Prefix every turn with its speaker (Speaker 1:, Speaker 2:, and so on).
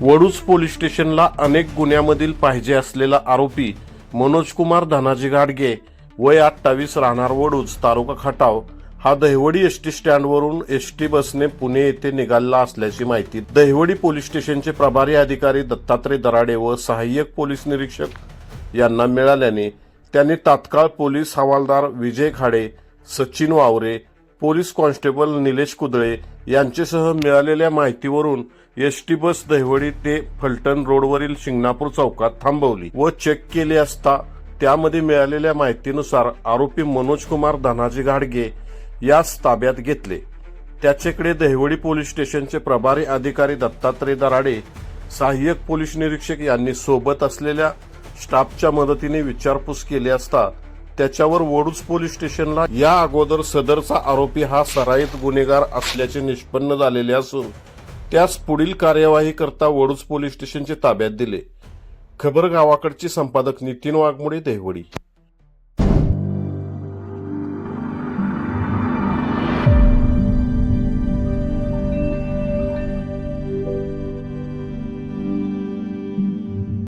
Speaker 1: Vaduj police स्टेशनला अनेक गुन्ह्यामधील पाहिजे असलेला आरोपी मनोजकुमार धनाजी गाडगे वय अठ्ठावीस राहणार वडूज तारुका खटाव. हा दहिवडी एस टी स्टँडवरून एस टी बसने पुणे येथे निघाला असल्याची माहिती. दहिवडी पोलीस स्टेशनचे प्रभारी अधिकारी दत्तात्रय दराडे व सहाय्यक पोलीस निरीक्षक यांना मिळाल्याने त्यांनी तात्काळ पोलीस हवालदार विजय खाडे सचिन वावरे पोलीस कॉन्स्टेबल निलेश कुदळे यांच्यासह मिळालेल्या माहितीवरून एस टी बस दहिवडी ते फलटण रोडवरील शिंगणापूर चौकात थांबवली व चेक केले असता त्यामध्ये मिळालेल्या माहितीनुसार आरोपी मनोज कुमार धनाजी घाडगे यास ताब्यात घेतले. त्याच्याकडे दहिवडी पोलीस स्टेशनचे प्रभारी अधिकारी दत्तात्रय दराडे सहाय्यक पोलीस निरीक्षक यांनी सोबत असलेल्या स्टाफच्या मदतीने विचारपूस केली असता त्याच्यावर वडूज पोलीस स्टेशनला या अगोदर सदरचा आरोपी हा सराईत गुन्हेगार असल्याचे निष्पन्न झालेले असून त्यास पुढील कार्यवाही करता वडूज पोलीस स्टेशनचे ताब्यात दिले. खबर गावाकडचे संपादक नितीन वाघमोडे देहवडी